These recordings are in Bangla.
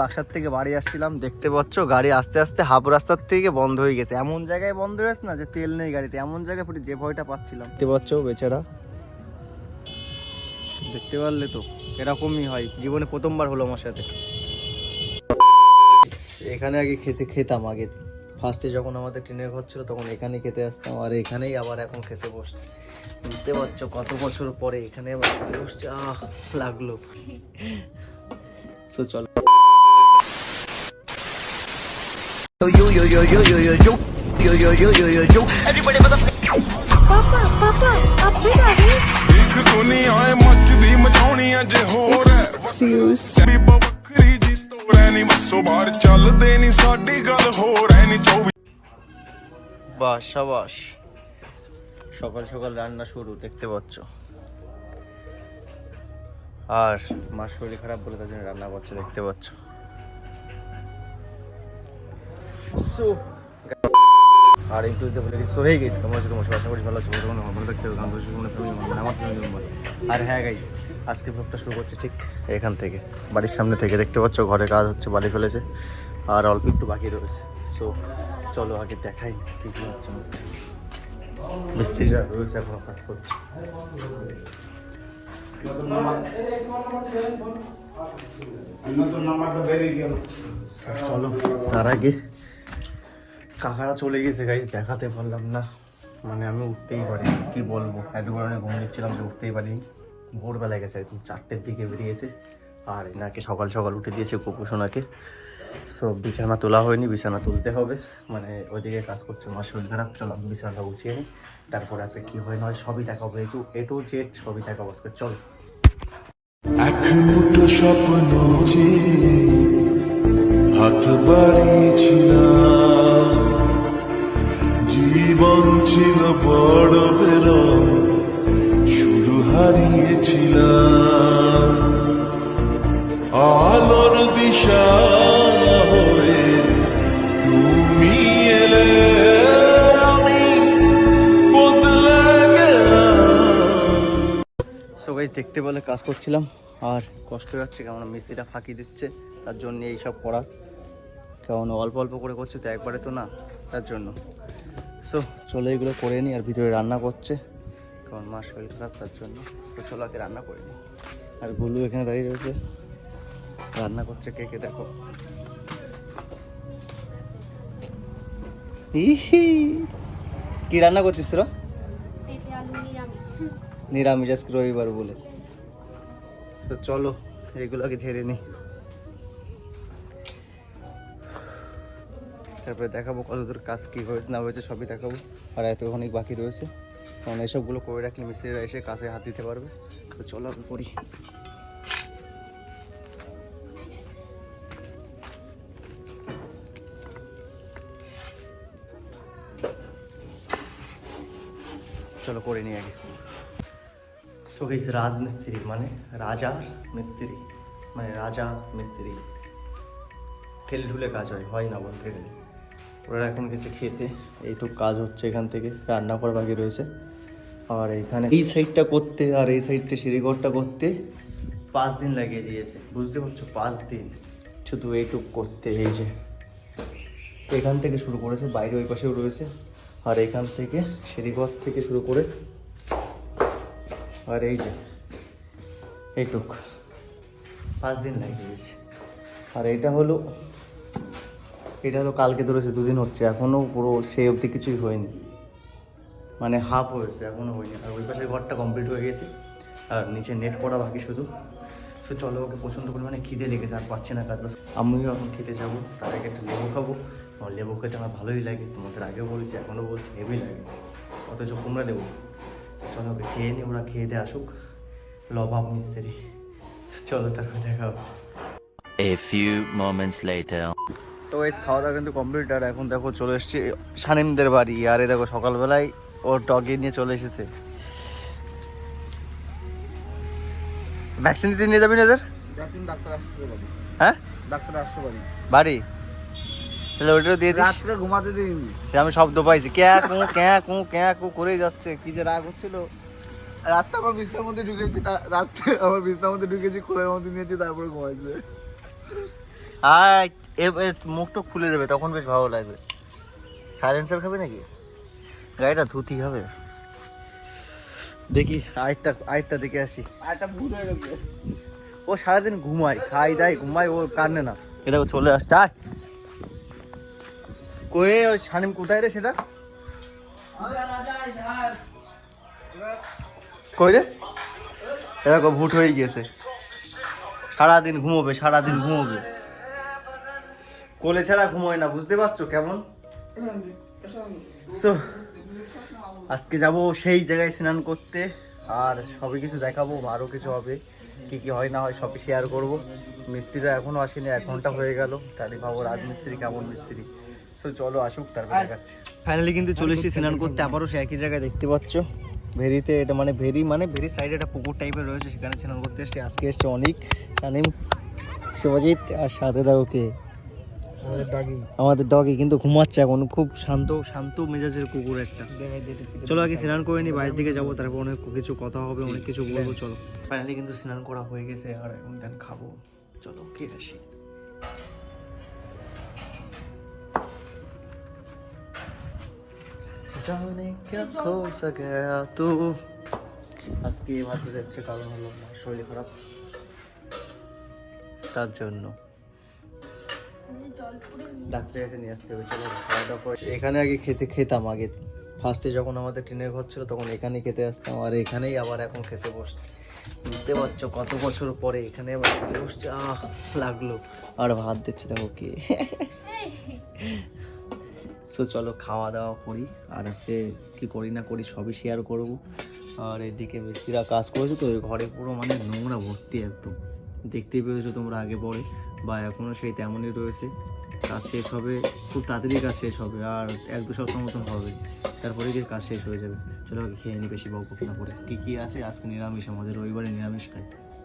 বাক্সার থেকে বাড়ি আসছিলাম, দেখতে পাচ্ছ গাড়ি আস্তে আস্তে হাফ রাস্তার থেকে বন্ধ হয়ে গেছে। এমন জায়গায় বন্ধ হয়ে গেছে না যে তেল নেই গাড়িতে, এমন জায়গায় পুরো যে ভয়টা পাচ্ছিলাম। দেখতে পাচ্ছ বেচারা? দেখতে পারলে তো এরকমই হয়, জীবনে প্রথমবার হলো আমার সাথে। এখানে আগে খেতে খেতাম আগে। ফার্স্টে যখন আমাদের ট্রেনের ঘর ছিল তখন এখানে খেতে আসতাম, আর এখানেই আবার এখন খেতে বসছি। বুঝতে পারছ কত বছর পরে এখানে আবার বসছে, আহ, লাগল। সো চলো। ਪਾਪਾ ਪਾਪਾ ਆਪ ਠੀਕ ਆ ਗਏ ਇੱਕ ਦੁਨੀਆ ਏ ਮੱਚਦੀ ਮਚਾਉਣੀ ਅਜੇ ਹੋਰ ਐ ਸੀਰੀਅਸ ਵੀ ਵੱਖਰੀ ਜੀ ਤੋਰੈ ਨਹੀਂ ਮੱਸੋ ਬਾਹਰ ਚੱਲਦੇ ਨਹੀਂ ਸਾਡੀ ਗੱਲ ਹੋਰ ਐ ਨਹੀਂ 24 বাস সাবাস সকাল সকাল রান্না শুরু দেখতে পাচ্ছ আর মার শরীর খারাপ বলে তার জন্য রান্না করছে দেখতে পাচ্ছ So, আর একটু দিতে বলে সো হয়ে গেছে কেমন আছে তোমার? আশা করি ভালো আছে তখন ভালো থাকতে হবে গান তুমি আমার তুমি নম্বর আর হ্যাঁ গাইস আজকে ব্লগটা শুরু করছে ঠিক এখান থেকে। বাড়ির সামনে থেকে দেখতে পাচ্ছ ঘরে কাজ হচ্ছে বাড়ি ফেলেছে আর অল্প একটু বাকি রয়েছে। সো চলো আগে দেখাই কি কি হচ্ছে। মিস্ত্রিরা রয়েছে এখনও কাজ করছে। চলো তার আগে কাকারা চলে গেছে গাইজ দেখাতে পারলাম না। মানে আমি উঠতেই পারি কি বলব? এত কারণে ঘুমিয়েছিলাম যে উঠতেই পারিনি। ভোরবেলা গেছে, একদম চারটের দিকে বেরিয়েছে। আর এনাকে সকাল সকাল উঠে দিয়েছে কুকুসোনাকে সো বিছানা তোলা হয়নি, বিছানা তুলতে হবে। মানে ওইদিকে কাজ করছে মার শরীর খারাপ। চলো, আমি বিছানাটা গুছিয়ে নিই। তারপর আছে কি হয়, নয়, সবই দেখাবো। এই এ টু জেড সবই দেখা আজকে। চলো। স্বপ্ন হাত বাড়িয়েছিলাম। বড় হারিয়েছিলাম। আলোর দিশা দেখতে বলে কাজ করছিলাম, আর কষ্ট যাচ্ছে কেমন মিস্ত্রিটা ফাঁকি দিচ্ছে, তার জন্য এইসব করা। কেমন অল্প অল্প করে করছে, তো একবারে তো না, তার জন্য। সো চলে এগুলো করে নিই আর ভিতরে রান্না করছে। কারণ মা শরীর খারাপ, তার জন্য। তো চলো আগে রান্না করে নিই আর গুলু এখানে দাঁড়িয়ে রয়েছে। রান্না করছে কে কে, দেখো। কি রান্না করছিস তোরা? নিরামিষ। রবিবার বলে। তো চলো এগুলোকে ঝেড়ে নি। তারপরে দেখাবো কতদূর কাজ কি হয়েছে, না হয়েছে, সবই দেখাবো। আর এত অনেক বাকি রয়েছে। কারণ এসবগুলো করে রাখলে মিস্ত্রিরা এসে কাছে হাত দিতে পারবে। তো চলো আমি করি চলো করে নিই আগে। সো গেছে রাজমিস্ত্রি মানে রাজার মিস্ত্রি মানে রাজা মিস্ত্রি। ঠেলে ঠুলে কাজ হয় হয় না বলতে গেলে ওরা এখন গেছে খেতে। এইটুক কাজ হচ্ছে এখান থেকে, রান্না করা বাকি রয়েছে। আর এখানে এই সাইডটা করতে আর এই সাইডটা সিঁড়িঘরটা করতে পাঁচ দিন লাগিয়ে দিয়েছে। বুঝতে পারছ? পাঁচ দিন। শুধু এইটুক করতে, এই যে এখান থেকে শুরু করেছে, বাইরে ওই পাশেও রয়েছে। আর এখান থেকে সিঁড়িঘর থেকে শুরু করে আর এই যে এইটুক। পাঁচ দিন লাগিয়ে দিয়েছে। আর এটা হলো এটা হলো কালকে ধরেছে, দুদিন হচ্ছে এখনও পুরো সেই অবধি কিছুই হয়নি। মানে হাফ হয়েছে এখনও হয়নি। আর ওই পাশের ঘরটা কমপ্লিট হয়ে গেছে, আর নিচে নেট করা বাকি শুধু। সো চলো ওকে প্রচণ্ড পরিমাণে খিদে লেগেছে, আর পাচ্ছে না কাজ বাজ। আমিও এখন খেতে যাব, তার আগে একটা লেবু খাব। আমার লেবু খেতে আমার ভালোই লাগে, তোমাদের আগেও বলেছি এখনও বলছি, হেভি লাগে। অথচ কুমড়া লেবু। চলো ওকে খেয়ে নিই, ওরা খেয়ে দিয়ে আসুক। লবাব মিস্ত্রি। চলো তারপরে দেখা হচ্ছে। A few moments later. Guys খাওয়া দাওয়া কিন্তু কমপ্লিট আর এখন দেখো চলে এসেছি সানিমদের বাড়ি। আর এই দেখো সকালবেলায় ওর ডগে নিয়ে চলে এসেছে। ভ্যাকসিন দিতে নিয়ে যাবি না ডাক্তার পারি হ্যাঁ? ডাক্তার পারি বাড়ি। তাহলে ওইটাও দিয়ে দিস। রাত্রে ঘুমাতে দিইনি। সে আমি শব্দ পাইছি। ক্যা কু ক্যা কু ক্যা কু করেই যাচ্ছে। কি যে রাগ হচ্ছিল। রাত্রে আমার বিছনার মধ্যে ঢুকেছি। তা- রাত্রে আমার বিছনার মধ্যে ঢুকেছি খোলের মধ্যে নিয়েছি তারপরে ঘুমাইছে। আয় মুখটা খুলে দেবে তখন বেশ ভালো লাগবে। সাইলেন্সার খাবে নাকি? গাড়িটা ধুতি হবে। দেখি আরেকটা আরেকটা দেখে আসি। আরেকটা ভুল হয়ে গেছে। ও সারাদিন ঘুমায় খাই দায় ঘুমায় ও কান্নে না। এ দেখো চলে আসছে আয়। কয়ে ওই সানিম কোথায় রে সেটা? কই রে? এ দেখো ভুট হয়ে গিয়েছে। সারাদিন ঘুমোবে সারাদিন ঘুমোবে। কোলে ছাড়া ঘুমোয় না বুঝতে পারছ কেমন? So, আজকে যাব সেই জায়গায় স্নান করতে আর সবই কিছু দেখাবো আরও কিছু হবে কি কি হয় না হয় সবই শেয়ার করব। মিস্ত্রিরা এখনও আসেনি এক ঘণ্টা হয়ে গেল তাহলে ভাবো রাজমিস্ত্রি কেমন মিস্ত্রি। সো চলো আসুক তারপরে দেখাচ্ছে। ফাইনালি কিন্তু চলে এসেছি স্নান করতে আবারও সে একই জায়গায় দেখতে পাচ্ছ। ভেরিতে এটা মানে ভেরি মানে ভেরি সাইডে একটা পুকুর টাইপের রয়েছে সেখানে স্নান করতে এসেছি। আজকে এসছে অনেক শানিম শুভজিৎ আর সাথে দেখো কে। আমাদের ডগি কিন্তু ঘুমাচ্ছে এখন খুব শান্ত শান্ত মেজাজের কুকুর একটা। চলো আগে স্নান করে নি বাইরের দিকে যাব তারপর অনেক কিছু কথা হবে অনেক কিছু বলব চলো। ফাইনালি কিন্তু স্নান করা হয়ে গেছে আর এখন দেন খাব। চলো খেয়ে আসি। জানে গয়া তো আজকে ভাত যাচ্ছে কারণ হলো শরীর খারাপ। তার জন্য। জল পুড়ে ডাক্তার কাছে নিয়ে আসতে হবে খাওয়া দাওয়া এখানে আগে খেতে খেতাম আগে। ফার্স্টে যখন আমাদের ট্রেনের ঘর ছিল, তখন এখানেই খেতে আসতাম, আর এখানেই আবার এখন খেতে বসছি। বুঝতে পারছ, কত বছর পরে এখানে আবার খেতে বসছে, আহ, লাগল। আর ভাত দিচ্ছে দেখো কে। সো চলো খাওয়া দাওয়া করি। আর আজকে কি করি না করি সবই শেয়ার করব। আর এদিকে মিস্ত্রিরা কাজ করেছে, তো ঘরে পুরো মানে নোংরা ভর্তি একদম। দেখতেই পেয়েছ তোমরা আগে পরে। বা এখনও সেই তেমনই রয়েছে। কাজ শেষ হবে, খুব তাড়াতাড়ি কাজ শেষ হবে, আর এক দু সপ্তাহ মতন হবে। তারপরে গিয়ে কাজ শেষ হয়ে যাবে। চলো খেয়ে নি বেশি বকবক না করে। কী কী আছে? আজকে নিরামিষ, আমাদের রবিবারে নিরামিষ খাই।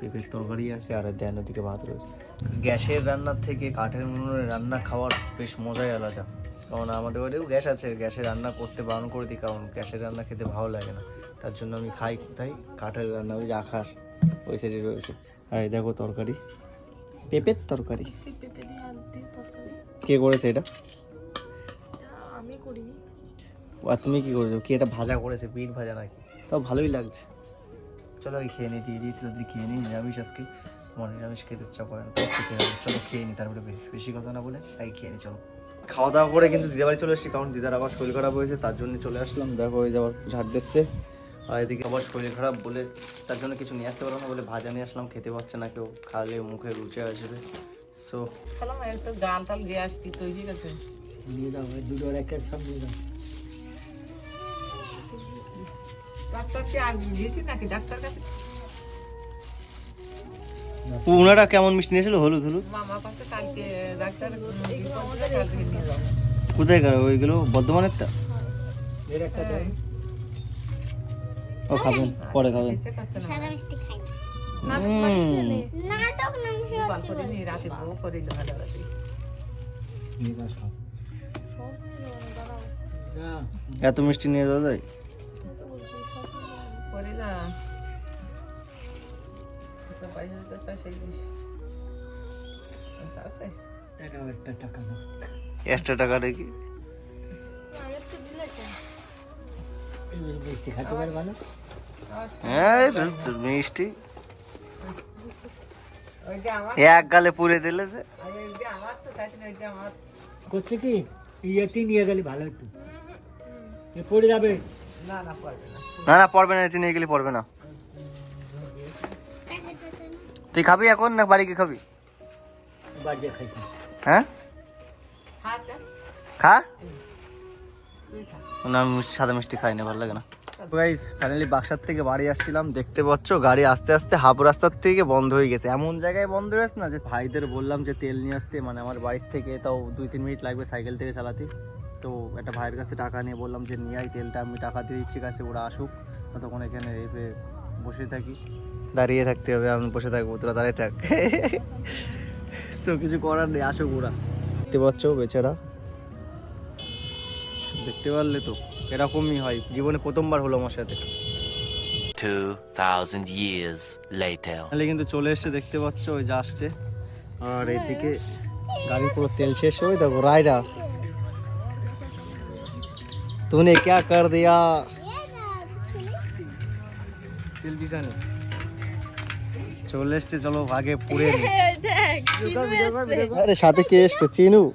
পেঁপের তরকারি আছে, আর দেন ওদিকে ভাত রয়েছে। গ্যাসের রান্নার থেকে কাঠের উনুনে রান্না খাওয়ার বেশ মজাই আলাদা। কারণ আমাদের বাড়িও গ্যাস আছে, গ্যাসে রান্না করতে বারণ করে দিই, কারণ গ্যাসের রান্না খেতে ভালো লাগে না। তার জন্য আমি খাই কোথায় কাঠের রান্না, ওই রাখার ওই সাইডে রয়েছে। আর এই দেখো তরকারি। পেঁপের তরকারি। পেঁপে দিয়ে আলু দিয়ে তরকারি। কে করেছে এটা? আমি করিনি। আর তুমি কি করেছ? কি এটা ভাজা করেছে? পিঠ ভাজা নাকি? তাও ভালোই লাগছে। চলো আমি খেয়ে নিই দিয়ে দিয়েছিল যদি খেয়ে নিই। নিরামিষ আজকে। আমার নিরামিষ খেতে ইচ্ছা করে না চলো খেয়ে নিই তারপরে বেশি বেশি কথা না বলে তাই খেয়ে নিই চলো। খাওয়া দাওয়া করে কিন্তু দিদার বাড়ি চলে এসেছি কারণ দিদার আবার শরীর খারাপ হয়েছে তার জন্য চলে আসলাম। দেখো ওই যে আবার ঝাড় দিচ্ছে। আর এদিকে আবার শরীর খারাপ বলে তার জন্য কিছু নিয়ে আসতে পারব না বলে ভাজা নিয়ে আসলাম খেতে পারছে না কেউ খালে মুখে রুচে আসবে। সো আমি গান টাল গিয়ে আসতি তৈরি আছে? ডাক্তারকে আগে দিয়েছি নাকি? ডাক্তার কাছে? ওনারা কেমন মিষ্টি নিয়েছিল হলুদ হলুদ? কাছে কালকে ডাক্তার নিয়ে কোথায় গেল? ওইগুলো বর্ধমানেরটা? ও খাবেন পরে খাবেন। সাদা মিষ্টি খাই। নাটক নাম রাতে বউ করে এত মিষ্টি নিয়ে যাওয়া যায়? একটা টাকা দেখি আগের তো দিলে হ্যাঁ এই তো- তো মিষ্টি। ওইটা এক গালে পুড়ে দিলে যে। না করছে কি? ইয়েটি নিয়ে গেলে ভালো হতো পড়ে যাবে। না না পারবে না না না পড়বে না তুই নিয়ে গেলে পড়বে না। তুই খাবি এখন না বাড়ি গিয়ে খাবি? হ্যাঁ? খা। না সাদা মিষ্টি খাই না ভালো লাগে না। গাইস ফাইনালি বাক্সার থেকে বাড়ি আসছিলাম, দেখতে পাচ্ছ গাড়ি আস্তে আস্তে হাফ রাস্তার থেকে বন্ধ হয়ে গেছে। এমন জায়গায় বন্ধ হয়ে না যে ভাইদের বললাম যে তেল নিয়ে আসতে মানে আমার বাড়ির থেকে তাও দুই তিন মিনিট লাগবে সাইকেল থেকে চালাতে। তো একটা ভাইয়ের কাছে টাকা নিয়ে বললাম যে, নিয়ে আই তেলটা, আমি টাকা দিয়ে দিচ্ছি কাছে ওরা আসুক। ততক্ষণ এখানে এসে বসে থাকি। দাঁড়িয়ে থাকতে হবে, আমি বসে থাকব, তোরা দাঁড়িয়ে থাক। সো কিছু করার নেই, আসুক ওরা। দেখতে পাচ্ছ বেচারা দেখতে পারলে তো এরকমই হয়। জীবনে প্রথমবার হলো আমার সাথে। তাহলে কিন্তু চলে এসছে দেখতে পাচ্ছ ওই যা আসছে। আর এদিকে গাড়ি পুরো তেল শেষ হয়ে দেখো রায়রা তুমনে কে কর দিয়া? তেল বিছানি চলে এসছে চলো আগে পুড়ে আরে সাথে কে এসছে? Chinu.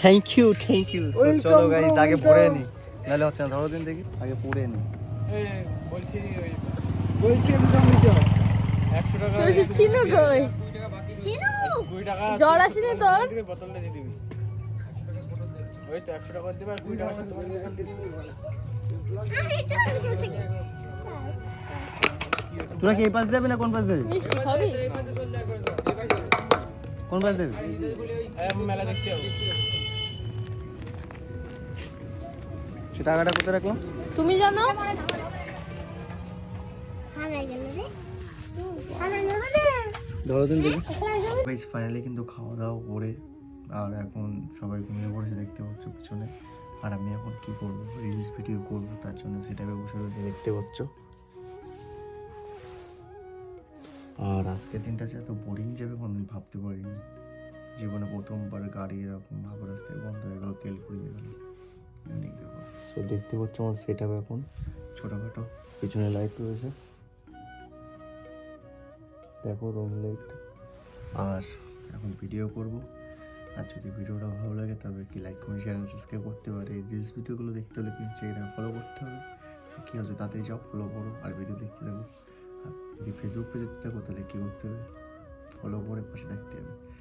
Thank you thank you চলো গাইস আগে পুড়ে নি। নাহলে হচ্ছে না ধরো দিন দেখি আগে পুড়ে নি। বলছি ওই বলছি একশো টাকা তুই কই? চিনু? জ্বর আসেনি তোর? বোতলটা দিয়ে দিবি। ওই তো একশো টাকা দিবে আর কুড়ি টাকা তোরা কি এই পাশ যাবি না কোন পাশ যাবি? কোন যাবি দেখতে সে টাকাটা কোথায় রাখলাম তুমি জানো? ধরো দিন দেখি। ফাইনালি কিন্তু খাওয়া দাওয়া করে আর এখন সবাই ঘুমিয়ে পড়েছে দেখতে পাচ্ছ পিছনে। আর আমি এখন কি করব? রিলস ভিডিও করব তার জন্য সেটা বসে রয়েছে দেখতে পাচ্ছ। আর আজকের দিনটা যে এত বোরিং যাবে কোনদিন ভাবতে পারিনি। জীবনে প্রথমবার গাড়ি এরকম ভাব রাস্তায় বন্ধ হয়ে গেল তেল ফুরিয়ে গেল। ব্যাপার। সো দেখতে পাচ্ছ আমার সেট আপ এখন ছোটোখাটো পিছনে লাইট রয়েছে। দেখো রুম লাইট আর এখন ভিডিও করব। আর যদি ভিডিওটা ভালো লাগে তবে কি লাইক কমেন্ট শেয়ার সাবস্ক্রাইব করতে পারে। রিলস ভিডিওগুলো দেখতে হলে কি ইনস্টাগ্রাম ফলো করতে হবে? কী হচ্ছে তাতেই যাও ফলো করো। আর ভিডিও দেখতে থাকো। যদি ফেসবুক পেজে থাকো তাহলে কী করতে হবে? ফলো করে পাশে থাকতে হবে।